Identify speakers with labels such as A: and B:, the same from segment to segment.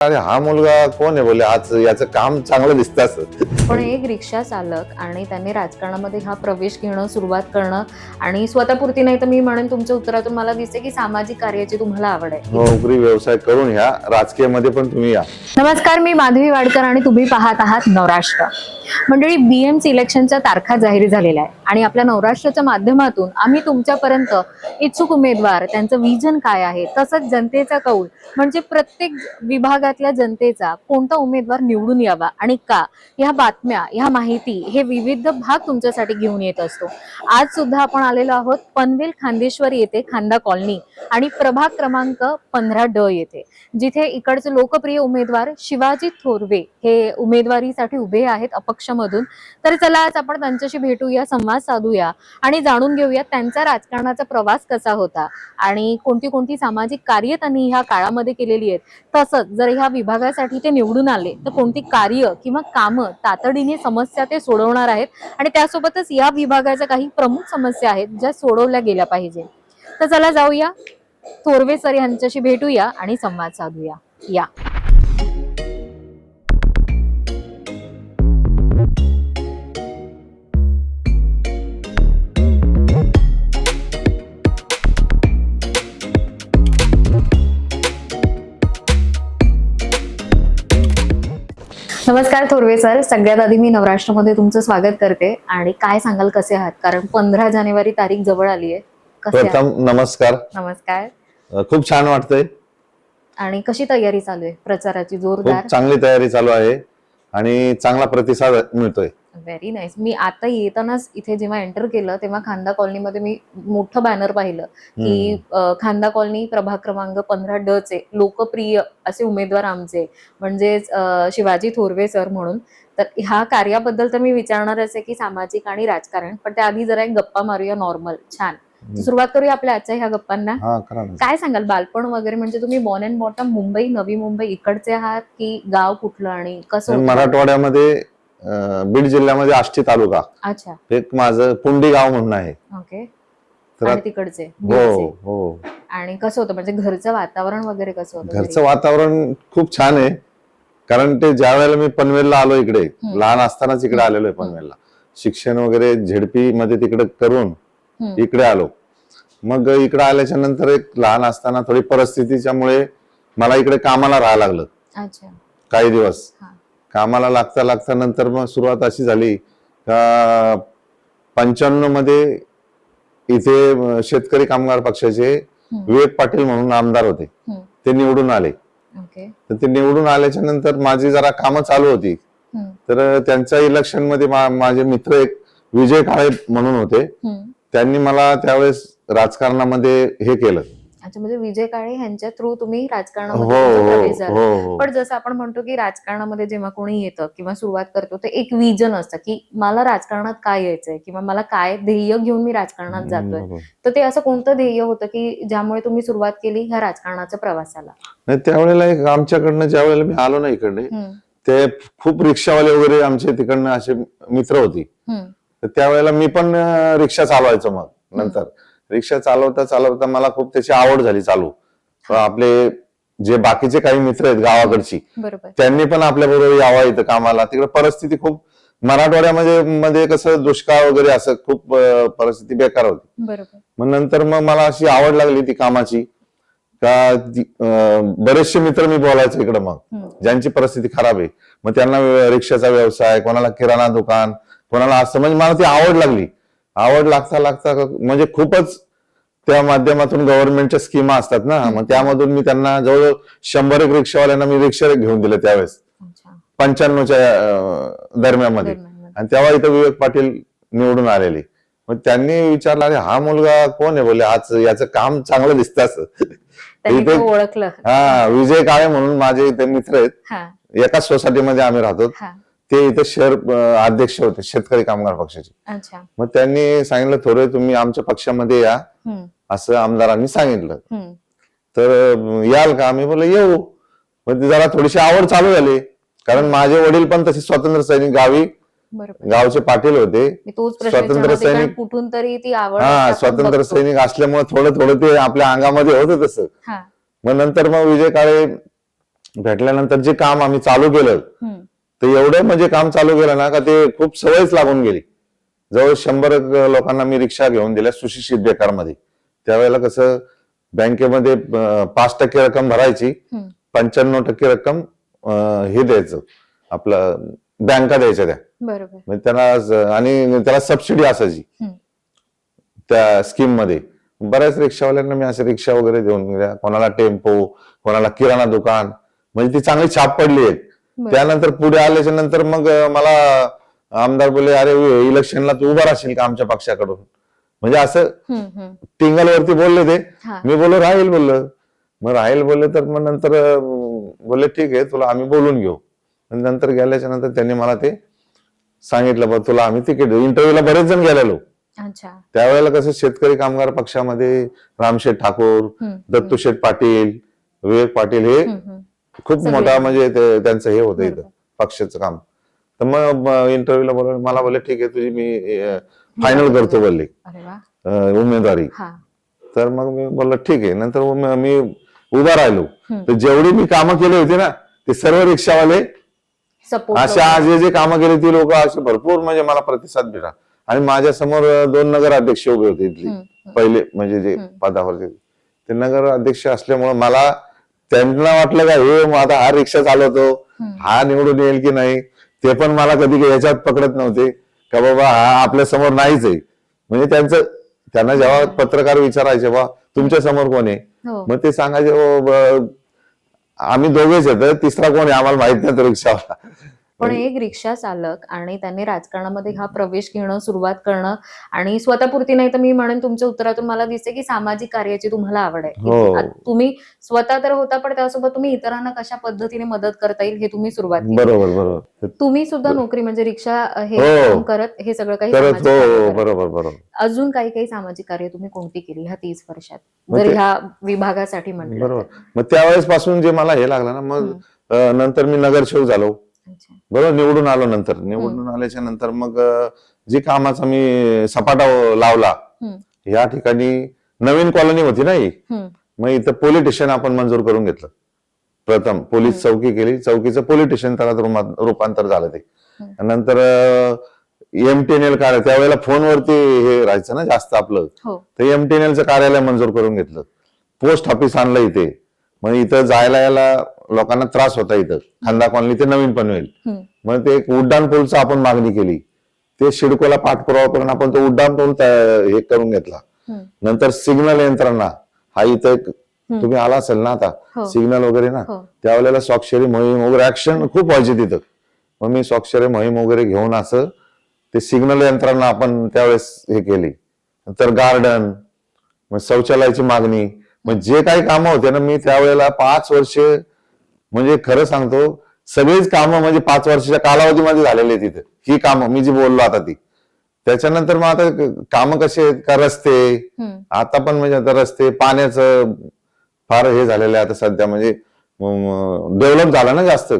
A: अरे हा मुलगा कोण आहे बोले? आज याचं काम चांगलं दिसतं
B: पण एक रिक्षा चालक आणि त्यांनी राजकारणामध्ये हा प्रवेश घेणं सुरुवात करणं आणि स्वतःपुरती नाही तर मी म्हणेन तुमच्या उत्तरातून मला दिसते की सामाजिक कार्याची तुम्हाला आवड आहे.
A: नोकरी व्यवसाय करून ह्या राजकीयमध्ये पण तुम्ही या.
B: नमस्कार मी माधवी वाडकर आणि तुम्ही पाहत आहात नवराष्ट्र. मंडळी बीएमसी इलेक्शनच्या तारखा जाहीर झालेल्या आहे आणि आपल्या नवराष्ट्राच्या माध्यमातून आम्ही तुमच्यापर्यंत इच्छुक उमेदवार त्यांचं विजन काय आहे तसंच जनतेचा कौल म्हणजे प्रत्येक विभागातल्या जनतेचा कोणता उमेदवार निवडून यावा आणि का? ह्या बातम्या ह्या माहिती हे विविध भाग तुमच्यासाठी घेऊन येत असतो. आज सुद्धा आपण आलेलो आहोत पनवेल खांदेश्वर येथे खांदा कॉलनी आणि प्रभाग क्रमांक पंधरा ड येथे. जिथे इकडचे लोकप्रिय उमेदवार शिवाजी थोरवे हे उमेदवारीसाठी उभे आहेत अपक्षमधून. तर चला आज आपण त्यांच्याशी भेटूया संवाद साधूया आणि जाणून घेऊया त्यांचा राजकारणाचा प्रवास कसा होता आणि कोणती कोणती सामाजिक कार्य त्यांनी ह्या काळामध्ये केलेली आहेत. तसंच जर ह्या विभागासाठी ते निवडून आले तर कोणती कार्य किंवा कामं तातडीने समस्या ते सोडवणार आहेत? आणि त्यासोबतच या विभागाच्या काही प्रमुख समस्या आहेत ज्या सोडवल्या गेल्या पाहिजे. तर चला जाऊया थोरवे सर यांच्याशी भेटूया आणि संवाद साधूया. या. नमस्कार थोरवे सर. सगळ्यात आधी मी नवराष्ट्रमध्ये तुमचं स्वागत करते. आणि काय सांगाल कसे आहात? कारण पंधरा जानेवारी तारीख जवळ आली आहे?
A: प्रथम नमस्कार.
B: नमस्कार.
A: खूप छान वाटतंय.
B: आणि कशी तयारी चालू आहे? प्रचाराची जोरदार?
A: चांगली तयारी चालू आहे. आणि चांगला प्रतिसाद मिळतोय.
B: व्हेरी नाईस मी आता येतानाच इथे जेव्हा एंटर केलं तेव्हा खांदा कॉलनीमध्ये मी मोठं बॅनर पाहिलं की खांदा कॉलनी प्रभाग क्रमांक पंधरा ड चे लोकप्रिय असे उमेदवार आमचे म्हणजेच शिवाजी थोरवे सर म्हणून. तर ह्या कार्याबद्दल तर मी विचारणारच आहे की सामाजिक आणि राजकारण पण त्याआधी जरा एक गप्पा मारूया नॉर्मल छान. सुरुवात करूया आपल्या आजच्या ह्या गप्पांना. काय सांगाल? बालपण वगैरे म्हणजे तुम्ही born and bottom Mumbai Navi Mumbai इकडचे आहात की गाव कुठलं आणि कसं?
A: मराठवाड्यामध्ये बीड जिल्ह्यामध्ये आष्टी तालुका.
B: अच्छा.
A: एक माझं पुंडी गाव म्हणून आहे.
B: ओके. आणि तिकडचे
A: हो. हो.
B: आणि कसं होतं म्हणजे घरचं वातावरण वगैरे कसं होतं घरी?
A: घरचं वातावरण खूप छान आहे. कारण ते ज्या वेळेला मी पनवेलला आलो इकडे. लहान असतानाच इकडे आलेलो आहे पनवेलला. शिक्षण वगैरे झेडपी मध्ये तिकडे करून. इकडे आलो. मग इकडे आल्याच्यानंतर एक लहान असताना थोडी परिस्थितीच्यामुळे मला इकडे कामाला राहायला लागलं.
B: अच्छा.
A: काही दिवस. कामाला लागता लागता नंतर मग सुरुवात अशी झाली का पंच्याण्णवमध्ये इथे शेतकरी कामगार पक्षाचे. विवेक पाटील म्हणून आमदार होते. ते निवडून आले तर ते निवडून आल्याच्यानंतर माझी जरा कामं चालू होती. तर त्यांच्या इलेक्शनमध्ये माझे मित्र एक विजय काळे म्हणून होते. त्यांनी मला त्यावेळेस राजकारणामध्ये हे केलं
B: अच्छा म्हणजे विजय काळे यांच्या थ्रू तुम्ही राजकारणामध्ये
A: हो
B: झाला.
A: हो हो.
B: पण जसं आपण म्हणतो की राजकारणामध्ये जेव्हा कोणी येतं किंवा सुरुवात करतो ते एक विजन असतं की मला राजकारणात काय यायचंय किंवा मला काय ध्येय घेऊन मी राजकारणात जातोय. तर ते असं कोणतं ध्येय होतं की ज्यामुळे तुम्ही सुरुवात केली ह्या राजकारणाच्या प्रवासाला?
A: नाही त्यावेळेला एक आमच्याकडनं ज्या वेळेला मी आलो ना इकडे. ते खूप रिक्षावाले वगैरे आमचे तिकडनं असे मित्र होती. त्यावेळेला मी पण रिक्षा चालवायचो मग नंतर. रिक्षा चालवता चालवता मला खूप त्याची आवड झाली चालू. आपले जे बाकीचे काही मित्र आहेत गावाकडची त्यांनी पण आपल्या बरोबर यावं इथं कामाला. तिकडे परिस्थिती खूप मराठवाड्यामध्ये मध्ये कसं दुष्काळ वगैरे असं खूप परिस्थिती बेकार होती. मग नंतर मग मला अशी आवड लागली ती कामाची. का बरेचसे मित्र मी बोलायचो इकडे मग. ज्यांची परिस्थिती खराब आहे. मग त्यांना रिक्षाचा व्यवसाय कोणाला किराणा दुकान कोणाला असं म्हणजे मला ती आवड लागली. आवड लागता लागता म्हणजे खूपच त्या माध्यमातून गव्हर्नमेंटच्या स्कीमा असतात ना. मग त्यामधून मी त्यांना जवळजवळ शंभर एक रिक्षावाल्यांना मी रिक्षा घेऊन दिले त्यावेळेस. पंच्याण्णवच्या दरम्यानमध्ये.
B: दरम्यान.
A: आणि तेव्हा इथं विवेक पाटील निवडून आलेले. मग त्यांनी विचारलं अरे हा मुलगा कोण आहे? बोले आज याचं काम चांगलं दिसतं
B: ओळखलं.
A: हा विजय काळे म्हणून माझे इथे मित्र आहेत. एकाच सोसायटीमध्ये आम्ही राहतो. ते इथे शहर अध्यक्ष होते शेतकरी कामगार पक्षाचे. मग त्यांनी सांगितलं थोडे तुम्ही आमच्या पक्षामध्ये या. असं आमदारांनी सांगितलं. तर याल का? आम्ही बोललो येऊ. मग ती जरा थोडीशी आवड चालू झाली. कारण माझे वडील पण तसे स्वतंत्र सैनिक गावी गावचे पाटील होते. स्वातंत्र्य सैनिक-
B: कुठून तरी ती आवड
A: हा स्वातंत्र्य. सैनिक असल्यामुळे थोडं थोडं ते आपल्या अंगामध्ये होतं तसं. मग नंतर मग विजय काळे भेटल्यानंतर जे काम आम्ही चालू केलं
B: हम्म.
A: ते एवढं म्हणजे काम चालू केलं ना का ते खूप सवयच लागून गेली जवळ शंभर लोकांना मी रिक्षा घेऊन दिल्या सुशिक्षित बेकारमध्ये त्यावेळेला कसं बँकेमध्ये पाच टक्के रक्कम भरायची. पंच्याण्णव टक्के रक्कम हे द्यायचं आपलं बँका द्यायच्या त्या
B: बरोबर
A: म्हणजे त्यांना आणि त्याला सबसिडी असायची. त्या स्कीममध्ये बऱ्याच रिक्षावाल्यांना मी असे रिक्षा वगैरे देऊन कोणाला टेम्पो कोणाला किराणा दुकान म्हणजे ती चांगली छाप पडली आहे. त्यानंतर पुढे आल्याच्यानंतर मग मला आमदार बोलले अरे इलेक्शनला तू उभा राहशील का आमच्या पक्षाकडून म्हणजे असं. टिंगल वरती बोलले ते. मी बोललो राहील बोललं मग राहील बोलले तर मग नंतर बोलले ठीक आहे तुला आम्ही बोलून घेऊ आणि नंतर गेल्याच्यानंतर त्यांनी मला ते सांगितलं बा तुला आम्ही तिकीट इंटरव्ह्यूला बरेच जण गेलेलो त्यावेळेला कसं शेतकरी कामगार पक्षामध्ये रामशेठ ठाकूर. दत्तूशेठ पाटील विवेक पाटील हे. खूप. मोठा म्हणजे त्यांचं हे होतं इथं. पक्षाचं काम. तर मग इंटरव्ह्यूला बोलवलं मला बोलले ठीक आहे तुझी मी फायनल करतो. बोलले. उमेदवारी.
B: हा.
A: तर मग मी बोललो ठीक आहे. नंतर मी उभा राहिलो. तर जेवढी मी कामं केली होती ना ते सर्व रिक्षावाले अशा जे जे कामं केली ती लोक असे भरपूर म्हणजे मला प्रतिसाद भेटा आणि माझ्यासमोर दोन नगर अध्यक्ष उभे होते इथले. पहिले म्हणजे जे. पदावरती. ते नगर अध्यक्ष असल्यामुळे मला त्यांना वाटलं का हे मग आता हा रिक्षा चालवतो. हा निवडून येईल की नाही? ते पण मला कधी काही याच्यात पकडत नव्हते. का बाबा हा आपल्यासमोर नाहीच आहे. म्हणजे त्यांचं त्यांना जेव्हा पत्रकार विचारायचे बा तुमच्यासमोर कोण आहे?
B: हो.
A: मग ते सांगायचे "ओ, ब- आम्ही दोघेच आहेत तिसरा कोण आहे? आम्हाला माहीत नाही तो रिक्षावाला.
B: पण एक रिक्षा चालक आणि त्यांनी राजकारणामध्ये हा प्रवेश घेणं सुरुवात करणं आणि स्वतःपुरती नाही तर मी म्हणेन तुमच्या उत्तरातून मला दिसते की सामाजिक कार्याची तुम्हाला आवड आहे.
A: हो.
B: तुम्ही स्वतः तर होता पण त्यासोबत तुम्ही इतरांना कशा पद्धतीने मदत करता येईल हे तुम्ही सुरुवात केली.
A: बरोबर बरोबर.
B: तुम्ही सुद्धा नोकरी म्हणजे रिक्षा हे
A: हो.
B: करत हे सगळं काही
A: हो. बरोबर बरोबर.
B: अजून काही काही सामाजिक कार्य तुम्ही कोणती केली ह्या तीस वर्षात? जर ह्या विभागासाठी म्हटलं
A: बरोबर. मग त्यावेळेस पासून जे मला हे लागलं ना मग नंतर मी नगरसेवक झालो. बरोबर निवडून आलो नंतर. निवडून आल्याच्यानंतर मग जे कामाचा मी सपाटा लावला. या ठिकाणी नवीन कॉलनी होती ना ही. मग इथं पोलीस स्टेशन आपण मंजूर करून घेतलं. प्रथम पोलीस चौकी केली. चौकीचं पोलीस स्टेशन त्याला रूपांतर झालं ते. नंतर एमटीएनएल कार्य त्यावेळेला फोनवरती हे राहायचं ना जास्त आपलं.
B: हो.
A: तर एमटीएनएलचं कार्यालय मंजूर करून घेतलं. पोस्ट ऑफिस आणलं इथे. मग इथं जायला यायला लोकांना त्रास होता इथं खांदा कॉलनी ते नवीन पनवेल. मग ते एक उड्डाण पूलचं आपण मागणी केली ते शिडकोला पाठपुरावा करून आपण तो उड्डाण पूल हे करून घेतला. नंतर सिग्नल यंत्रणा हा इथं एक तुम्ही आला असेल ना आता
B: हो.
A: सिग्नल वगैरे ना
B: हो.
A: त्यावेळेला स्वाक्षरी मोहीम वगैरे ऍक्शन खूप व्हायची तिथं मग मी स्वाक्षरी मोहीम वगैरे घेऊन असं ते सिग्नल यंत्रणा आपण त्यावेळेस हे केली नंतर गार्डन मग शौचालयाची मागणी मग जे काही कामं होते ना मी त्यावेळेला पाच वर्ष म्हणजे खरं सांगतो सगळीच कामं म्हणजे पाच वर्षाच्या कालावधीमध्ये झालेली आहेत तिथे ही कामं मी जी बोललो आता ती. त्याच्यानंतर मग आता कामं कशी आहेत? का रस्ते. आता पण म्हणजे आता रस्ते पाण्याचं फार हे झालेलं आहे आता सध्या. म्हणजे डेव्हलप झालं ना जास्त.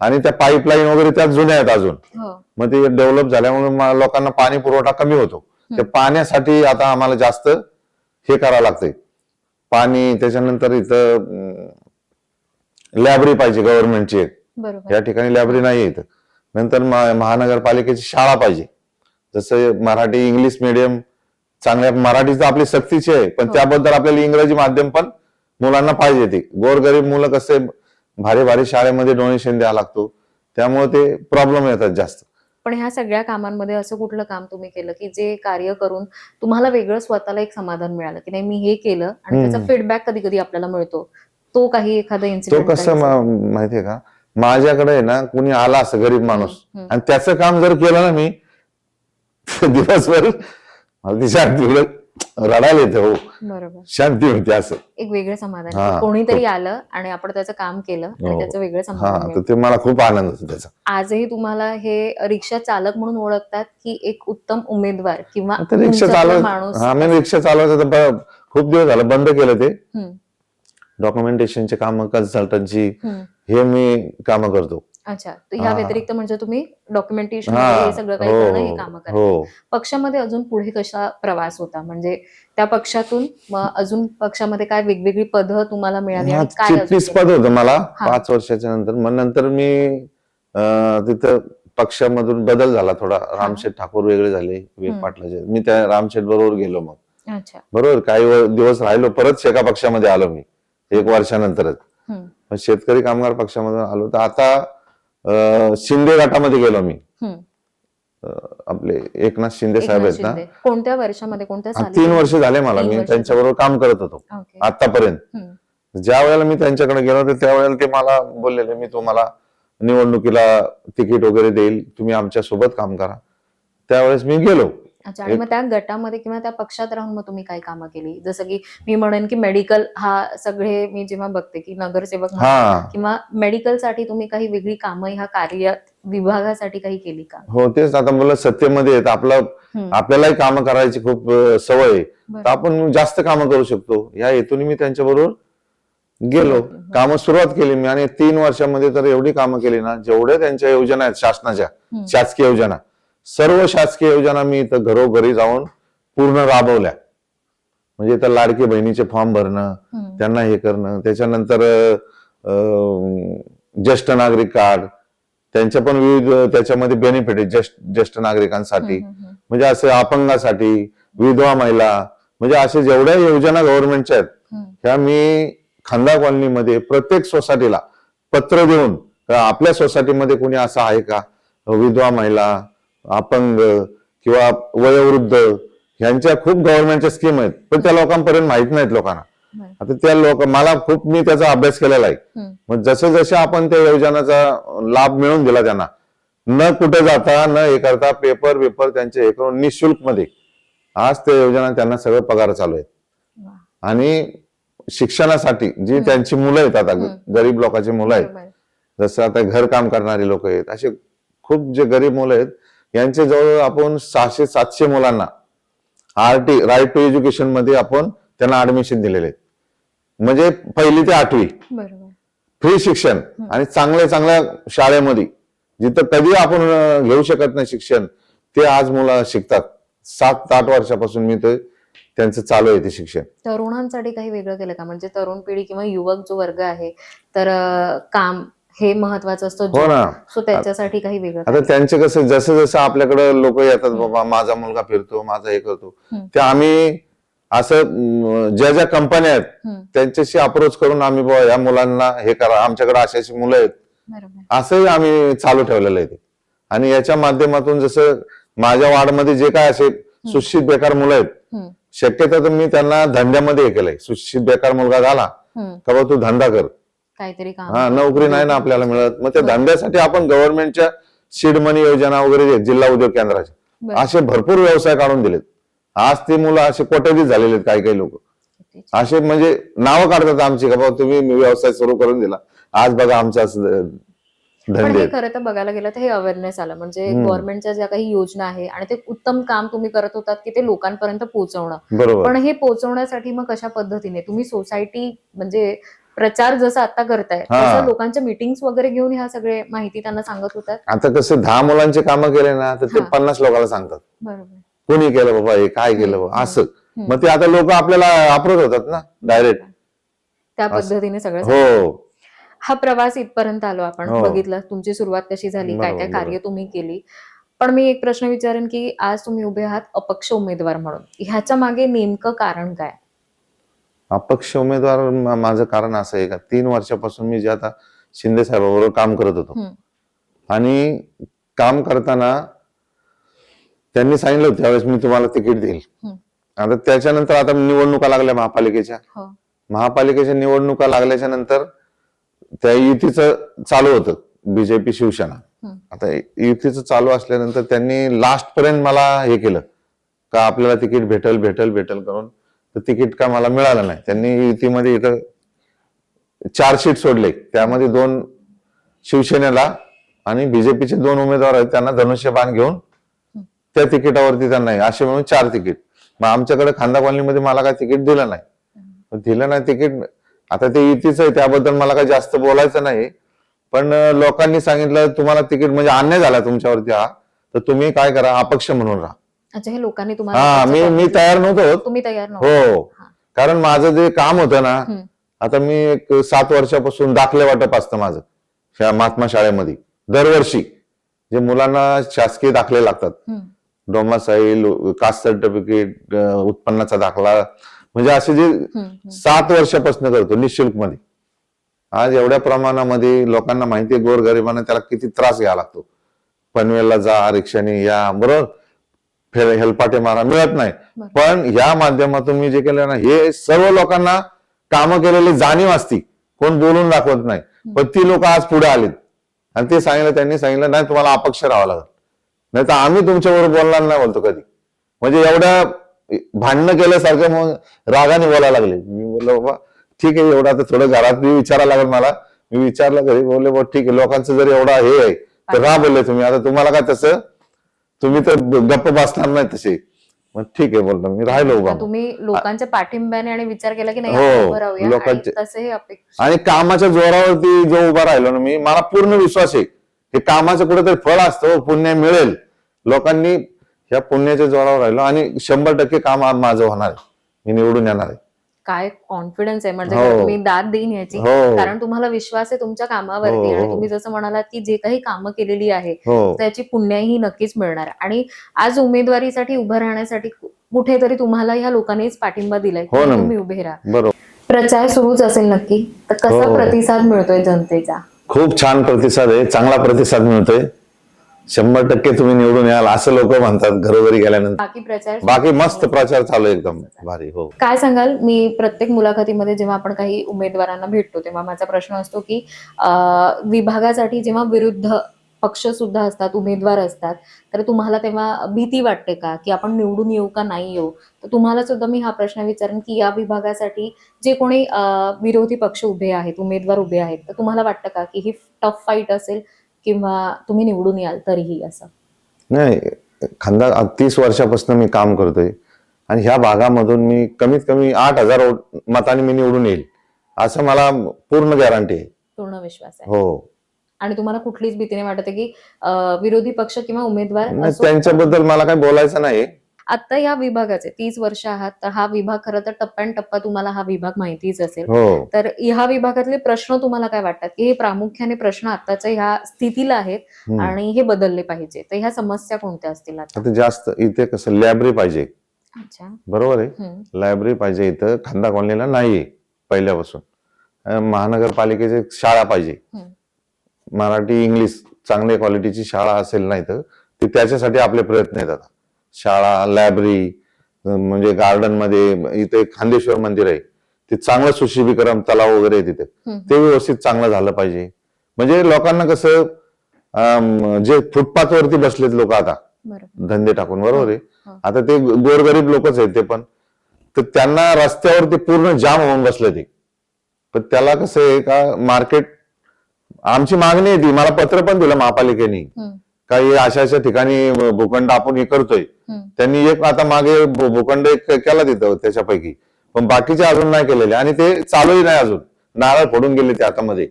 A: आणि त्या पाईपलाईन वगैरे त्या जुन्या आहेत अजून.
B: हो.
A: मग ते डेव्हलप झाल्यामुळे लोकांना पाणी पुरवठा कमी होतो. त्या पाण्यासाठी आता आम्हाला जास्त हे करावं लागतंय. पाणी त्याच्यानंतर इथं लॅबरी पाहिजे गव्हर्नमेंटची एक या ठिकाणी लायब्ररी नाही इथं नंतर महा- महानगरपालिकेची शाळा पाहिजे. जसं मराठी इंग्लिश मिडियम चांगल्या मराठीचं आपली सक्तीची आहे. पण त्याबद्दल आपल्याला इंग्रजी माध्यम पण मुलांना पाहिजे ते. गोरगरीब मुलं कसे भारी भारी शाळेमध्ये डोनेशन द्यावं लागतो. त्यामुळे ते प्रॉब्लेम येतात जास्त.
B: पण ह्या सगळ्या कामांमध्ये असं कुठलं काम तुम्ही केलं की जे कार्य करून तुम्हाला वेगळं स्वतःला एक समाधान मिळालं की नाही मी हे केलं आणि त्याचा. फीडबॅक कधी कधी आपल्याला मिळतो. तो काही एखादा
A: तो
B: इन्सिडेंट
A: कसं मा- माहितीये का? माझ्याकडे आहे ना कुणी आला असं गरीब माणूस. आणि त्याचं काम जर केलं ना मी दिवसभर मला ती शांती उलट रडायला येते हो.
B: बरोबर.
A: शांती होती असं.
B: एक वेगळं समाधान.
A: हा.
B: कोणीतरी आलं आणि आपण त्याचं काम केलं आणि
A: हो.
B: त्याचं वेगळं
A: हा
B: समाधान
A: तर. ते मला खूप आनंद होतो त्याचा.
B: आजही तुम्हाला हे रिक्षा चालक म्हणून ओळखतात की एक उत्तम उमेदवार किंवा
A: रिक्षा
B: तुमच्यातला
A: चालवत
B: माणूस?
A: हा मी रिक्षा चालवायचं तर ब- खूप दिवस झालं बंद केलं ते.
B: हम्म,
A: डॉक्युमेंटेशनचे काम कन्सल्टन्सी
B: हम्म.
A: हे मी काम करतो.
B: अच्छा तर
A: हा.
B: व्यतिरिक्त म्हणजे तुम्ही डॉक्युमेंटेशन
A: हा.
B: सगळं काही करणं हे काम
A: हो.
B: करता पक्षामध्ये अजून पुढे कशा प्रवास होता? म्हणजे त्या पक्षातून अजून पक्षामध्ये काय वेगवेगळी पद तुम्हाला मिळाली
A: चिटणीस? पद होतं मला. पाच वर्षाच्या नंतर. मग नंतर मी तिथं पक्षामधून बदल झाला थोडा. रामशेठ ठाकूर वेगळे झाले विवेक. पाटलाचे. मी त्या रामशेठ बरोबर गेलो मग.
B: अच्छा.
A: बरोबर काही दिवस राहिलो परत शेका पक्षामध्ये आलो मी. एक वर्षानंतरच. पण शेतकरी कामगार पक्षामधून आलो तर आता शिंदे गटामध्ये गेलो मी. आपले एकनाथ शिंदे साहेब आहेत ना.
B: कोणत्या वर्षामध्ये कोणत्या साली?
A: तीन वर्ष झाले मला. मी त्यांच्याबरोबर काम करत होतो. आतापर्यंत ज्या वेळेला मी त्यांच्याकडे गेलो होतो त्यावेळेला ते मला बोललेले मी तुम्हाला निवडणुकीला तिकीट वगैरे देईल. तुम्ही आमच्यासोबत काम करा. त्यावेळेस मी गेलो.
B: अच्छा आणि मग त्या गटामध्ये किंवा त्या पक्षात राहून मग तुम्ही काय कामं केली? जसं की मी म्हणेन की मेडिकल हा सगळे मी जेव्हा बघते की नगरसेवक
A: हा.
B: किंवा मेडिकलसाठी तुम्ही काही वेगळी कामं ह्या कार्य विभागासाठी काही केली का?
A: हो तेच आता मुलं सत्तेमध्ये आहेत. आपलं
B: हम्म,
A: आपल्यालाही कामं करायची खूप अं, सवय आहे. तर. आपण जास्त कामं करू शकतो. या हेतूने मी त्यांच्याबरोबर गेलो. कामं सुरुवात केली मी आणि तीन वर्षामध्ये तर एवढी कामं केली ना जेवढ्या त्यांच्या योजना आहेत शासनाच्या
B: हम्म,
A: शासकीय योजना सर्व शासकीय योजना मी इथं घरोघरी जाऊन पूर्ण राबवल्या. म्हणजे इथं लाडकी बहिणीचे फॉर्म भरणं त्यांना हे करणं त्याच्यानंतर ज्येष्ठ नागरिक कार्ड त्यांच्या पण विविध त्याच्यामध्ये बेनिफिट आहे ज्येष्ठ ज्येष्ठ नागरिकांसाठी. म्हणजे असे अपंगासाठी विधवा महिला म्हणजे असे जेवढ्या योजना गव्हर्नमेंटच्या आहेत ह्या मी खांदा कॉलनीमध्ये प्रत्येक सोसायटीला पत्र देऊन आपल्या सोसायटीमध्ये कोणी असं आहे का? विधवा महिला अपंग किंवा वयोवृद्ध ह्यांच्या खूप गव्हर्नमेंटच्या स्कीम आहेत पण त्या लोकांपर्यंत माहीत नाहीत लोकांना. आता त्या लोक मला खूप मी त्याचा अभ्यास केलेला आहे मग जसे जसे आपण त्या योजनाचा लाभ मिळवून दिला त्यांना न कुठे जाता न हे करता पेपर पेपर त्यांचे हे करून निशुल्कमध्ये आज त्या योजना त्यांना सगळं पगार चालू आहेत. आणि शिक्षणासाठी जी त्यांची मुलं आहेत आता. गरीब लोकांची मुलं आहेत. जसं आता घर काम करणारी लोक आहेत असे खूप जे गरीब मुलं आहेत यांचे जवळ आपण सहाशे सातशे मुलांना आरटी राईट टू एज्युकेशनमध्ये आपण त्यांना ऍडमिशन दिलेले म्हणजे पहिली ते आठवी. फ्री शिक्षण आणि चांगल्या चांगल्या शाळेमध्ये. जिथं कधी आपण घेऊ शकत नाही शिक्षण ते आज मुलं शिकतात. सात आठ वर्षापासून मी ते त्यांचं चालू आहे ते शिक्षण.
B: तरुणांसाठी काही वेगळं केलं का? म्हणजे तरुण पिढी किंवा युवक जो वर्ग आहे तर काम हे महत्वाचं असतं.
A: हो ना.
B: सो त्याच्यासाठी काही वेगळं
A: आता त्यांचे कसं जसं जसं आपल्याकडे लोक येतात बाबा माझा मुलगा फिरतो माझा हे करतो. ते आम्ही असं ज्या ज्या कंपन्या आहेत त्यांच्याशी अप्रोच करून आम्ही बाबा या मुलांना हे करा आमच्याकडे अशी अशी मुलं आहेत. असंही आम्ही चालू ठेवलेलं आहे ते. आणि याच्या माध्यमातून जसं माझ्या वार्डमध्ये जे काय असे सुशिक्षित बेकार मुलं आहेत शक्यतो मी त्यांना धंद्यामध्ये हे केलंय. सुशिक्षित बेकार मुलगा झाला का तू धंदा कर.
B: काहीतरी काम
A: हा नोकरी नाही ना आपल्याला मिळत. मग त्या धंद्यासाठी आपण गव्हर्नमेंटच्या सीड मनी योजना वगैरे जिल्हा उद्योग केंद्राच्या. असे भरपूर व्यवसाय काढून दिलेत. आज ती मुलं असे कोट्याधीश झालेले आहेत काही काही लोक असे म्हणजे नावं काढतात आमची का बाबा तुम्ही व्यवसाय सुरू करून दिला. आज बघा आमचा धंदे.
B: खरं तर बघायला गेलं तर हे अवेअरनेस आलं. म्हणजे. गव्हर्नमेंटच्या ज्या काही योजना आहे आणि ते उत्तम काम तुम्ही करत होतात की ते लोकांपर्यंत पोहोचवणं. पण हे पोहोचवण्यासाठी मग कशा पद्धतीने? तुम्ही सोसायटी म्हणजे प्रचार जसं आता करताय. तसं लोकांच्या मिटिंग्स वगैरे घेऊन ह्या सगळे माहिती त्यांना सांगत होतात.
A: आता कसं दहा मुलांचे कामं केले ना तर ते. पन्नास लोकांना सांगतात.
B: बरोबर.
A: कोणी केलं बाबा हे काय केलं बाबा असं. मग ते आता लोक आपल्याला अप्रोच होतात ना डायरेक्ट
B: त्या पद्धतीने सगळं
A: हो.
B: हा प्रवास इथपर्यंत आलो आपण
A: हो.
B: बघितलं तुमची सुरुवात कशी झाली काय काय कार्य. तुम्ही केली. पण मी एक प्रश्न विचारेन की आज तुम्ही उभे आहात अपक्ष उमेदवार म्हणून. ह्याच्या मागे नेमकं कारण काय?
A: अपक्ष उमेदवार मा- माझं कारण असं आहे का तीन वर्षापासून मी जे आता शिंदे साहेबाबरोबर काम करत होतो
B: हम्म.
A: आणि काम करताना त्यांनी सांगितलं होतं त्यावेळेस मी तुम्हाला तिकीट देईल
B: हम्म.
A: आता त्याच्यानंतर आता निवडणुका लागल्या महापालिकेच्या
B: हो
A: महापालिकेच्या निवडणुका लागल्याच्या नंतर त्या युतीचं चालू होतं बीजेपी शिवसेना
B: हम्म.
A: आता युतीचं चालू असल्यानंतर त्यांनी लास्ट पर्यंत मला हे केलं का आपल्याला तिकीट भेटल भेटल भेटल करून तर तिकीट का मला मिळालं नाही. त्यांनी युतीमध्ये इथं चार सीट सोडले. त्यामध्ये दोन शिवसेनेला आणि बीजेपीचे दोन उमेदवार आहेत त्यांना धनुष्यबाण घेऊन त्या तिकिटावरती त्यांना असे म्हणून चार तिकीट. मग आमच्याकडे खांदा कॉलनीमध्ये मला काय तिकीट दिलं नाही. दिलं नाही तिकीट आता ते युतीच आहे त्याबद्दल मला काही जास्त बोलायचं नाही. पण लोकांनी सांगितलं तुम्हाला तिकीट म्हणजे अन्याय झाला तुमच्यावरती हा. तर तुम्ही काय करा अपक्ष म्हणून राहा.
B: अच्छा हे लोकांनी
A: हा
B: तुम्हाला
A: मी मी तयार नव्हतो
B: तुम्ही तयार नव्हते
A: हो. कारण माझं जे काम होतं ना. आता मी एक सात वर्षापासून दाखले वाटप असतं माझं महात्मा शाळेमध्ये दरवर्षी जे मुलांना शासकीय दाखले लागतात. डोमासाईल कास्ट सर्टिफिकेट उत्पन्नाचा दाखला म्हणजे असे जे. सात वर्षापासून करतो निशुल्कमध्ये आज एवढ्या प्रमाणामध्ये लोकांना माहिती आहे गोरगरिबांना त्याला किती त्रास घ्यावा लागतो पनवेलला जा रिक्षाने या बरोबर हेलपाटे मारा मिळत नाही. पण या माध्यमातून मी जे केलं ना हे सर्व लोकांना कामं केलेली जाणीव असती. कोण बोलून दाखवत नाही. पण ती लोक आज पुढे आलीत. आणि ते सांगितलं त्यांनी सांगितलं नाही तुम्हाला अपक्ष राहावं लागेल. नाही तर आम्ही तुमच्याबरोबर बोलणार नाही बोलतो कधी. म्हणजे एवढ्या भांडणं केल्यासारखं मग रागाने बोलायला लागले. मी बोललो बाबा ठीक आहे एवढं आता थोडं घरात मी विचारायला लागेल मला. मी विचारलं घरी बोलले बा ठीक आहे लोकांचं जर एवढा हे आहे तर का बोलले तुम्ही. आता तुम्हाला काय तसं तुम्ही तर गप्प बसणार नाही तसे मग ठीक आहे बोलतो मी. राहिलो उभा
B: तुम्ही लोकांच्या पाठिंब्याने आणि विचार केला की नाही
A: हो, लोकांचे- आणि कामाच्या जोरावरती जो उभा राहिलो ना मी मला पूर्ण विश्वास आहे हे कामाचं कुठेतरी फळ असतं पुण्य मिळेल. लोकांनी या पुण्याच्या जोरावर राहिलो आणि शंभर टक्के काम माझं होणार आहे. मी निवडून येणार आहे.
B: काय कॉन्फिडन्स आहे? म्हणजे
A: हो.
B: तुम्ही दाद देईन याची?
A: हो.
B: कारण तुम्हाला विश्वास आहे तुमच्या कामावरती.
A: हो,
B: आणि
A: हो.
B: तुम्ही जसं म्हणालात की जे काही कामं केलेली आहे
A: हो.
B: त्याची पुण्याही नक्कीच मिळणार. आणि आज उमेदवारीसाठी उभं राहण्यासाठी कु- कुठेतरी तुम्हाला ह्या लोकांनीच पाठिंबा दिलाय. की
A: हो ना.
B: तुम्ही उभे राहा.
A: बरोबर.
B: प्रचार सुरूच असेल नक्की. तर कसा
A: हो.
B: प्रतिसाद मिळतोय जनतेचा?
A: खूप छान प्रतिसाद आहे. चांगला प्रतिसाद मिळतोय. शंभर टक्के तुम्ही निवडून याल असं लोक म्हणतात घरोघरी गेल्यानंतर.
B: बाकी प्रचार
A: बाकी मस्त प्रचार चालू आहे एकदम भारी हो.
B: काय सांगाल? मी प्रत्येक मुलाखतीमध्ये जेव्हा आपण काही उमेदवारांना भेटतो तेव्हा माझा प्रश्न असतो की अं, विभागासाठी जेव्हा विरुद्ध पक्ष सुद्धा असतात उमेदवार असतात तर तुम्हाला तेव्हा भीती वाटते का? की आपण निवडून येऊ का नाही येऊ? तर तुम्हाला सुद्धा मी हा प्रश्न विचारेन की या विभागासाठी जे कोणी अं, विरोधी पक्ष उभे आहेत उमेदवार उभे आहेत तर तुम्हाला वाटतं का की ही टफ फाईट असेल? किंवा तुम्ही निवडून याल तरीही असं?
A: नाही खांदा तीस वर्षापासून मी काम करतोय. आणि ह्या भागामधून मी कमीत कमी आठ हजार मतांनी मी निवडून येईल असं मला पूर्ण गॅरंटी आहे.
B: पूर्ण विश्वास आहे.
A: हो.
B: आणि तुम्हाला कुठलीच भीती नाही वाटत की विरोधी पक्ष किंवा उमेदवार
A: त्यांच्याबद्दल मला काही बोलायचं नाही
B: आता या विभागाचे तीस वर्ष आहात तर हा विभाग खरं तर टप्प्याटप्पा तुम्हाला हा विभाग माहितीच असेल.
A: हो.
B: तर ह्या विभागातले प्रश्न तुम्हाला काय वाटतात? की हे प्रामुख्याने प्रश्न आताच्या ह्या स्थितीला आहेत. आणि हे बदलले पाहिजे. तर ह्या समस्या कोणत्या असतील आता?
A: जास्त इथे कसं लायब्ररी पाहिजे.
B: अच्छा.
A: बरोबर आहे. लायब्ररी पाहिजे इथं खांदा कॉलनीला नाहीये पहिल्यापासून. महानगरपालिकेची शाळा पाहिजे. मराठी इंग्लिश चांगल्या क्वालिटीची शाळा असेल नाही तर ते त्याच्यासाठी आपले प्रयत्न आहेत आता. शाळा लायब्ररी म्हणजे गार्डनमध्ये इथे खांदेश्वर मंदिर आहे. ते चांगलं सुशोभीकरण तलाव वगैरे आहे तिथे. ते व्यवस्थित चांगलं झालं पाहिजे. म्हणजे लोकांना कसं जे फुटपाथ वरती बसलेत लोक आता धंदे टाकून बरोबर आहे?
B: हो.
A: आता ते गोरगरीब लोकच आहेत ते पण. तर त्यांना रस्त्यावरती पूर्ण जाम होऊन बसले ते. पण त्याला कसं आहे का मार्केट आमची मागणी आहे ती. मला पत्र पण दिलं महापालिकेने. काही अशा अशा ठिकाणी भूखंड आपण हे करतोय. त्यांनी एक आता मागे भूखंड एक केला तिथं त्याच्यापैकी. पण बाकीचे अजून नाही केलेले आणि ते चालूही नाही अजून. नारळ फोडून गेले ते हातामध्ये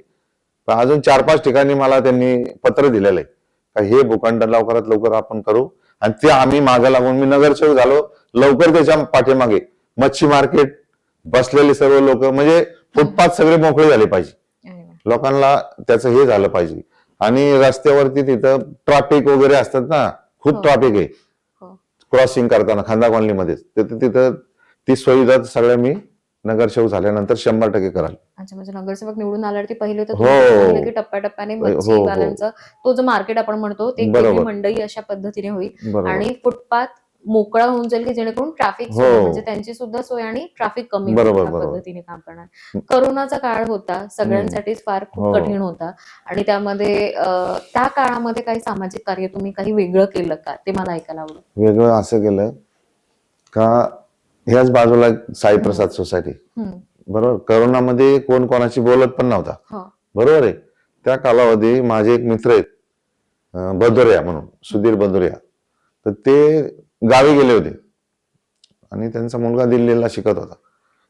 A: पण अजून चार पाच ठिकाणी मला त्यांनी पत्र दिलेलं आहे. का हे भूखंड लवकरात लवकर आपण करू. आणि ते आम्ही मागे लागून मी नगरसेवक झालो. लवकर त्याच्या पाठीमागे मच्छी मार्केट बसलेले सर्व लोक. म्हणजे फुटपाथ सगळे मोकळे झाले पाहिजे. लोकांना त्याचं हे झालं पाहिजे. आणि रस्त्यावरती तिथं ट्रॅफिक वगैरे असतात ना खूप
B: हो.
A: ट्रॅफिक आहे
B: हो.
A: क्रॉसिंग करताना खांदा कॉलनीमध्ये तिथं तिथं ती सुविधा सगळ्या मी नगरसेवक झाल्यानंतर शंभर टक्के कराल
B: अच्छा म्हणजे नगरसेवक निवडून आल्यावरती पहिले तर
A: हो.
B: टप्प्याटप्प्याने
A: हो, हो.
B: मच्छीवाल्यांचा तो जो मार्केट आपण म्हणतो ते मंडई अशा पद्धतीने होईल आणि फुटपाथ मोकळा होऊन जाईल की जेणेकरून ट्रॅफिक
A: हो.
B: म्हणजे त्यांची सुद्धा सोय आणि ट्रॅफिक कमी. पद्धतीने काम करणार. करोनाचा काळ होता. सगळ्यांसाठीच फार खूप
A: हो.
B: कठीण होता. आणि त्यामध्ये त्या काळामध्ये काही सामाजिक कार्य तुम्ही काही वेगळं केलं का? ते मला ऐकायला आवडेल.
A: वेगळं असं केलं का ह्याच बाजूला साईप्रसाद सोसायटी. बरोबर. करोनामध्ये कोण कोणाशी बोलत पण नव्हता.
B: हो.
A: बरोबर आहे. त्या कालावधी माझे एक मित्र आहेत अं, बदोऱ्या म्हणून सुधीर बदोऱ्या तर ते गावी गेले होते. आणि त्यांचा मुलगा दिल्लीला शिकत होता.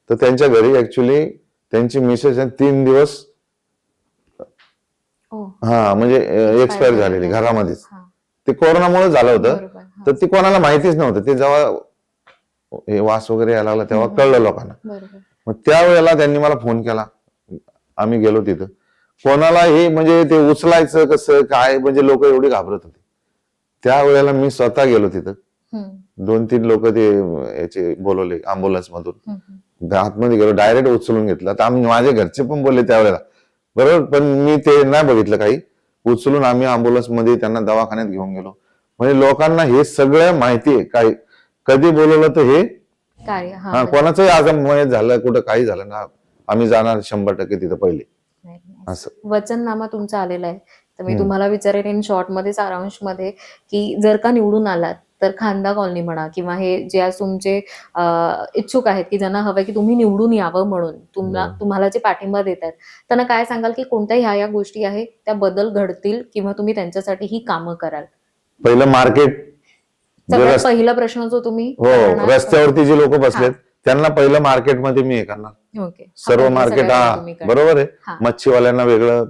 A: तर त्यांच्या घरी ऍक्च्युली त्यांची मिसेस तीन दिवस
B: हो
A: म्हणजे एक्सपायर झालेली. घरामध्येच. ते कोरोनामुळे झालं होतं. तर ती कोणाला माहितीच नव्हतं. ते जेव्हा हे वास वगैरे यायला लागला तेव्हा. कळलं लोकांना. मग त्यावेळेला त्यांनी मला फोन केला. आम्ही गेलो तिथं. कोणाला हे म्हणजे ते उचलायचं कसं काय म्हणजे लोक एवढी घाबरत होते. त्यावेळेला मी स्वतः गेलो तिथं. दोन तीन लोक ते याचे बोलवले अँब्युलन्स मधून. आतमध्ये गेलो डायरेक्ट उचलून घेतलं. आता आम्ही माझे घरचे पण बोलले त्यावेळेला बरोबर? पण मी ते नाही बघितलं काही. उचलून आम्ही अँब्युलन्समध्ये त्यांना दवाखान्यात घेऊन गेलो. म्हणजे लोकांना हे सगळं माहिती आहे. काय कधी बोलवलं तर हे हा
B: हा
A: कोणाचंही आज मयत झालं कुठं काही झालं ना आम्ही जाणार शंभर टक्के तिथं पहिले. असं.
B: वचननामा तुमचा आलेला आहे. तर मी. तुम्हाला विचारेन इन शॉर्टमध्ये सारांशमध्ये की जर का निवडून आलात तर खांदा कॉलनी म्हणा किंवा हे जे आज तुमचे इच्छुक आहेत की ज्यांना हवंय की तुम्ही निवडून यावं म्हणून तुम्हाला. तुम्हाला जे पाठिंबा देत आहेत त्यांना काय सांगाल की कोणत्या ह्या या गोष्टी आहेत त्या बदल घडतील किंवा तुम्ही त्यांच्यासाठी ही कामं कराल
A: पहिलं मार्केट
B: सगळ्यात पहिला प्रश्न जो तुम्ही
A: हो रस्त्यावरती जे लोक बसलेत त्यांना पहिलं मार्केटमध्ये मी हे करणार
B: ओके
A: सर्व मार्केट हा. बरोबर आहे. मच्छीवाल्यांना वेगळं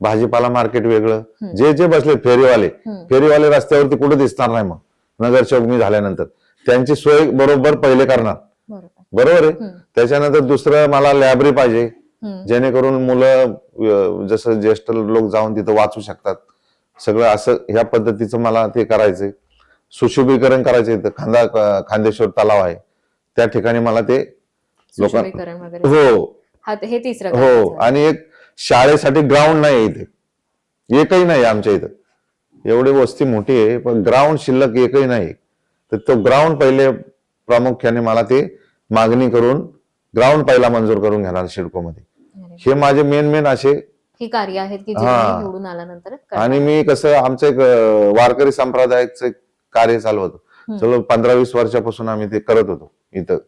A: भाजीपाला मार्केट वेगळं. जे जे बसले फेरीवाले. फेरीवाले रस्त्यावरती कुठे दिसणार नाही मग नगरसेवक मी झाल्यानंतर. त्यांची सोय बरोबर पहिले करणार.
B: बरोबर.
A: आहे. त्याच्यानंतर दुसरं मला लायब्ररी पाहिजे. जेणेकरून मुलं जसं ज्येष्ठ लोक जाऊन तिथं वाचू शकतात. सगळं असं ह्या पद्धतीचं मला ते करायचंय. सुशोभीकरण करायचं इथं. खांदा खांदेश्वर तलाव आहे. त्या ठिकाणी मला ते लोकां
B: सुशोभीकरण वगैरे.
A: हो.
B: हा तिसरं
A: हो. आणि एक शाळेसाठी ग्राउंड नाही इथे. एकही नाही आमच्या इथं. एवढी वस्ती मोठी आहे पण ग्राउंड शिल्लक एकही नाही तर तो ग्राउंड पहिले प्रामुख्याने मला ते मागणी करून ग्राउंड पहिला मंजूर करून घेणार सिडको मध्ये. हे माझे मेन मेन असे
B: ही कार्य आहेत की निवडून आल्यानंतर.
A: आणि मी कसं आमचं एक वारकरी संप्रदायाचं कार्य चालू होतं. चलो पंधरा वीस वर्षापासून आम्ही ते करत होतो इथं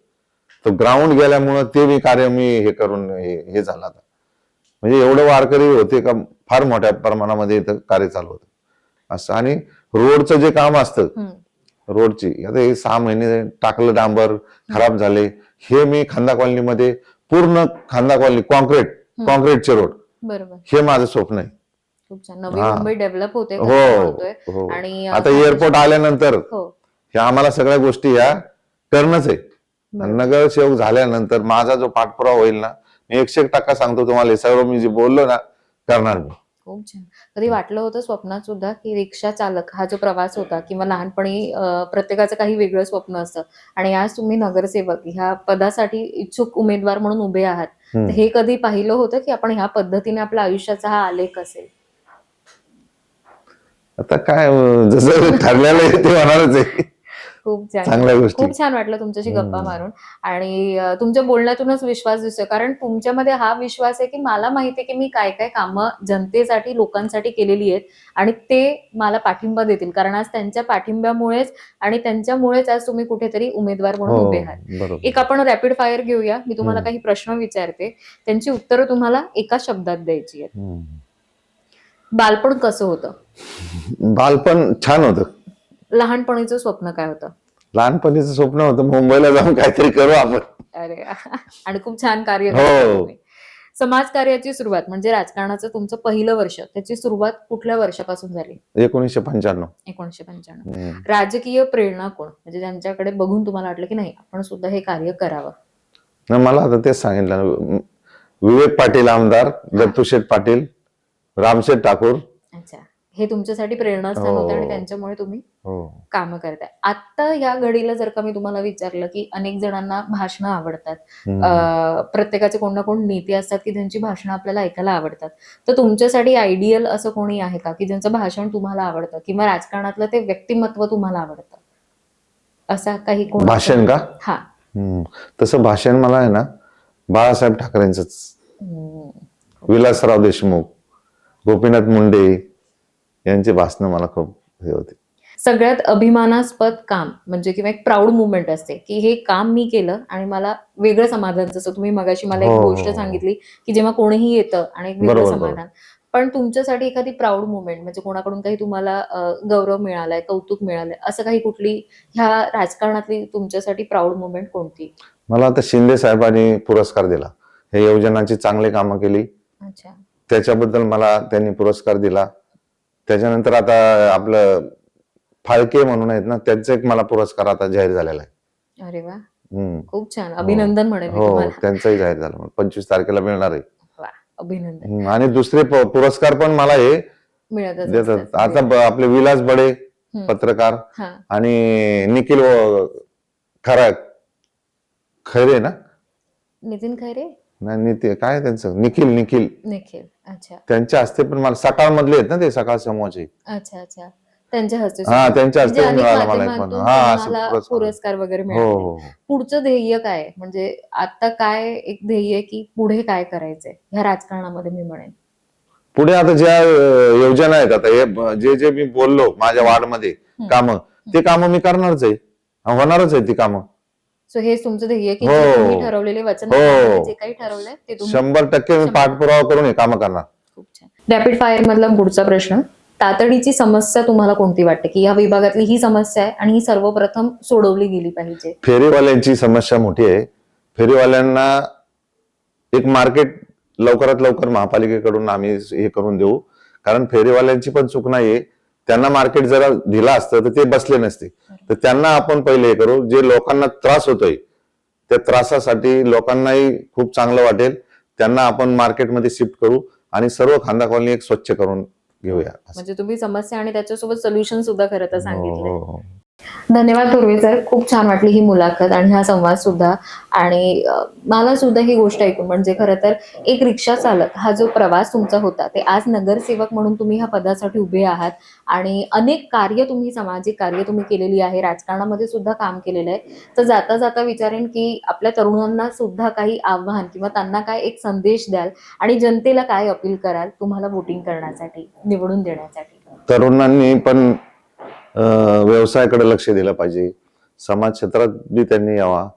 A: तो ग्राउंड गेल्यामुळं ते मी कार्य मी हे करून हे हे झालं आता म्हणजे एवढं वारकरी होते का फार मोठ्या प्रमाणामध्ये इथं कार्य चालू होतं असं आणि रोडचं जे काम असतं. रोडची आता हे सहा महिने टाकलं डांबर खराब झाले हे मी खांदा कॉलनीमध्ये पूर्ण खांदा कॉलनी कॉन्क्रीट. कॉन्क्रीटचे रोड
B: बरोबर
A: हे माझं स्वप्न आहे
B: नवी
A: हा.
B: मुंबई डेव्हलप होते
A: हो. हो
B: आणि
A: आता एअरपोर्ट आल्यानंतर
B: हो
A: ह्या आम्हाला सगळ्या गोष्टी ह्या करणंच आहे
B: बरोबर.
A: नगरसेवक झाल्यानंतर माझा जो पाठपुरावा होईल ना मी एकशे एक टक्का सांगतो तुम्हाला हे सगळं मी जे बोललो ना करणार मी
B: खूप छान. कधी वाटलं होतं स्वप्नात सुद्धा की रिक्षा चालक हा जो प्रवास होता किंवा लहानपणी अं, प्रत्येकाचं काही वेगळं स्वप्न असतं. आणि आज तुम्ही नगरसेवक ह्या पदासाठी इच्छुक उमेदवार म्हणून उभे आहात.
A: हम्म.
B: तर हे कधी पाहिलं होतं की आपण ह्या पद्धतीने आपल्या आयुष्याचा हा आलेख असेल?
A: आता काय अं, जसं ठरलेलं आहे ते होणारच आहे.
B: खूप छान.
A: चांगल्या गोष्टी.
B: खूप छान वाटलं तुमच्याशी गप्पा. मारून. आणि तुमच्या बोलण्यातूनच विश्वास दिसतोय. कारण तुमच्यामध्ये हा विश्वास आहे की मला माहिती आहे की मी काय काय कामं जनतेसाठी लोकांसाठी केलेली आहेत आणि ते मला पाठिंबा देतील. कारण आज त्यांच्या पाठिंब्यामुळेच आणि त्यांच्यामुळेच आज तुम्ही कुठेतरी उमेदवार म्हणून
A: हो
B: उभे आहात. एक आपण रॅपिड फायर घेऊया. मी तुम्हाला. काही प्रश्न विचारते. त्यांची उत्तरं तुम्हाला एका शब्दात द्यायची आहेत. बालपण कसं होतं?
A: बालपण छान होतं.
B: लहानपणीचं स्वप्न काय होतं?
A: लहानपणीचं स्वप्न होतं मुंबईला जाऊन काहीतरी करू आपण.
B: अरे आणि खूप छान कार्य
A: हो.
B: करता तुम्ही. समाजकार्याची सुरुवात म्हणजे राजकारणाचं तुमचं पहिलं वर्ष त्याची सुरुवात कुठल्या वर्षापासून झाली?
A: एकोणीसशे पंच्याण्णव.
B: एकोणीशे पंच्याण्णव. राजकीय प्रेरणा कोण? म्हणजे ज्यांच्याकडे बघून तुम्हाला वाटलं की नाही आपण सुद्धा हे कार्य करावं.
A: नाही, मला आता तेच सांगितलं. विवेक पाटील आमदार दत्तूशेठ पाटील रामशेठ ठाकूर.
B: अच्छा. हे तुमच्यासाठी प्रेरणास्थान
A: हो.
B: होते आणि त्यांच्यामुळे तुम्ही
A: हो.
B: कामं करताय. आता या घडीला जर का मी तुम्हाला विचारलं की अनेक जणांना भाषणं आवडतात. प्रत्येकाचे कोण ना कोण नेते असतात की त्यांची भाषणं आपल्याला ऐकायला आवडतात. तर तुमच्यासाठी आयडियल असं कोणी आहे का की ज्यांचं भाषण तुम्हाला आवडतं किंवा राजकारणातलं ते व्यक्तिमत्व तुम्हाला आवडतं? असा काही कोण
A: भाषण का?
B: हा.
A: तसं भाषण मला आहे ना बाळासाहेब ठाकरेंच. विलासराव देशमुख गोपीनाथ मुंडे यांची भाषणं मला खूप हे होते.
B: सगळ्यात अभिमानास्पद काम म्हणजे किंवा एक प्राऊड मुवमेंट असते की हे काम मी केलं आणि मला वेगळं समाधान जसं तुम्ही मगाशी मला एक
A: हो,
B: गोष्ट
A: हो.
B: सांगितली की जेव्हा कोणीही येतं आणि एक वेगळं समाधान. पण तुमच्यासाठी एखादी प्राऊड मुवमेंट म्हणजे कोणाकडून काही तुम्हाला गौरव मिळालाय कौतुक मिळालंय असं काही कुठली ह्या राजकारणातली तुमच्यासाठी प्राऊड मुवमेंट कोणती?
A: मला आता शिंदे साहेबांनी पुरस्कार दिला. हे योजनांची चांगली कामं केली.
B: अच्छा.
A: त्याच्याबद्दल मला त्यांनी पुरस्कार दिला. त्याच्यानंतर आता आपलं फाळके म्हणून आहेत ना त्यांचा एक मला पुरस्कार आता जाहीर झालेला आहे.
B: अरे वा.
A: हम्म.
B: खूप छान. अभिनंदन म्हणेल मी
A: हो
B: तुम्हाला.
A: त्यांचाही जाहीर झाला पंचवीस तारखेला मिळणार आहे.
B: वा अभिनंदन.
A: हम्म, आणि दुसरे प- पुरस्कार पण मला हे
B: मिळतच
A: देतात.
B: असतात.
A: आता ब- आपले विलास बडे
B: हम्म.
A: पत्रकार
B: हा.
A: आणि निखिल व- खरा खैरे ना?
B: नितीन खैरे?
A: नाही निती काय त्यांचं? निखिल निखिल.
B: निखिल. अच्छा.
A: त्यांच्या हस्ते पण मला सकाळ मधले आहेत ना ते सकाळ समूहाचे
B: अच्छा अच्छा. त्यांच्या हस्ते
A: हा. त्यांच्या हस्ते
B: म्हणजे
A: पण
B: अनेक
A: मिळाला मला एक पण.
B: माध्यमांतून
A: असं
B: तुम्हाला
A: पुरस्कार.
B: पुरस्कार वगैरे
A: हो
B: मिळाले.
A: हो हो.
B: पुढचं ध्येय काय? आहे? म्हणजे आता काय एक ध्येय आहे की पुढे काय करायचंय? ह्या राजकारणामध्ये मी म्हणेन.
A: पुढे आता ज्या अं, योजना आहेत आता हे ब- जे जे मी बोललो माझ्या वार्डमध्ये कामं ते कामं मी करणारच आहे. हा, होणारच आहे ती कामं.
B: सो हे तुमचं ध्येय आहे की
A: हो.
B: तुम्ही ठरवलेले वचन
A: हो.
B: जे काही ठरवलंय ते तुम्ही
A: शंभर टक्के मी
B: शंभर.
A: पाठपुरावा करून हे कामं करणार.
B: खूप छान. रॅपिड फायर मधला पुढचा प्रश्न. तातडीची समस्या तुम्हाला कोणती वाटते? की या विभागातली ही समस्या आहे आणि ही सर्वप्रथम सोडवली गेली पाहिजे.
A: फेरीवाल्यांची समस्या मोठी आहे. फेरीवाल्यांना एक मार्केट लवकरात लवकर महापालिकेकडून आम्ही हे करून देऊ. कारण फेरीवाल्यांची पण चूक नाहीये. त्यांना मार्केट जरा दिलं असतं तर ते बसले नसते तर त्यांना आपण पहिले हे करू जे लोकांना त्रास होतोय त्या त्रासासाठी लोकांनाही खूप चांगलं वाटेल त्यांना आपण मार्केटमध्ये शिफ्ट करू आणि सर्व खांदा कॉलनी एक स्वच्छ करून घेऊया.
B: म्हणजे तुम्ही समस्या आणि त्याच्यासोबत सोल्युशन सुद्धा खरं तर
A: हो,
B: सांगितलंय
A: हो, हो.
B: धन्यवाद पूर्वी सर. खूप छान वाटली ही मुलाखत आणि हा संवाद सुद्धा. आणि मला सुद्धा ही गोष्ट ऐकून म्हणजे खरं तर एक रिक्षा चालक हा जो प्रवास तुमचा होता ते आज नगरसेवक म्हणून तुम्ही ह्या पदासाठी उभे आहात. आणि अनेक कार्य तुम्ही सामाजिक कार्य तुम्ही केलेली आहे राजकारणामध्ये सुद्धा काम केलेलं आहे. तर जाता जाता विचारेन की आपल्या तरुणांना सुद्धा काही आव्हान किंवा त्यांना काय एक संदेश द्याल आणि जनतेला काय अपील कराल तुम्हाला वोटिंग करण्यासाठी निवडून देण्यासाठी?
A: तरुणांनी पण व्यवसायाकडे लक्ष दिलं पाहिजे. समाज क्षेत्रात बी त्यांनी यावा.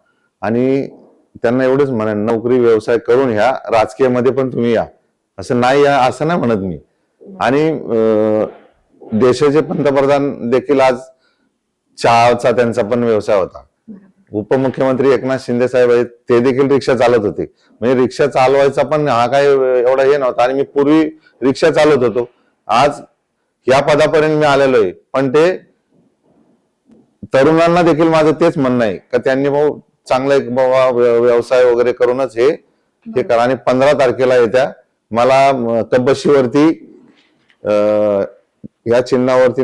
A: आणि त्यांना एवढंच म्हणेन नोकरी व्यवसाय करून ह्या राजकीयमध्ये पण तुम्ही या. असं नाही या असं नाही म्हणत मी. आणि देशाचे पंतप्रधान देखील आज चहाचा त्यांचा पण व्यवसाय होता. उपमुख्यमंत्री एकनाथ शिंदे साहेब आहेत ते देखील रिक्षा चालत होते. म्हणजे रिक्षा चालवायचा पण हा काय एवढा हे नव्हता. आणि मी पूर्वी रिक्षा चालवत होतो. आज या पदापर्यंत मी आलेलो आहे. पण ते तरुणांना देखील माझं तेच म्हणणं आहे का त्यांनी भाऊ चांगला एक बाबा व्यवसाय वगैरे करूनच हे हे करा. आणि पंधरा तारखेला येत्या मला तब्बशीवरती या चिन्हावरती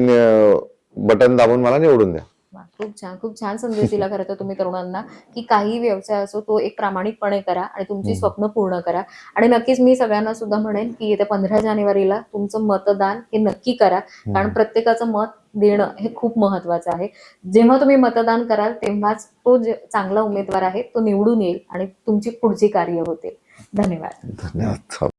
A: बटन दाबून मला निवडून द्या.
B: खूप छान खूप छान संदेश दिला खरं तर तुम्ही तरुणांना की काही व्यवसाय असो तो एक प्रामाणिकपणे करा आणि तुमची. स्वप्न पूर्ण करा. आणि नक्कीच मी सगळ्यांना सुद्धा म्हणेन की येत्या पंधरा जानेवारीला तुमचं मतदान हे नक्की करा. कारण प्रत्येकाचं मत देणं हे खूप महत्वाचं आहे. जेव्हा तुम्ही मतदान कराल तेव्हाच तो जे चांगला उमेदवार आहे तो निवडून येईल आणि तुमची पुढची कार्य होते. धन्यवाद.
A: धन्यवाद.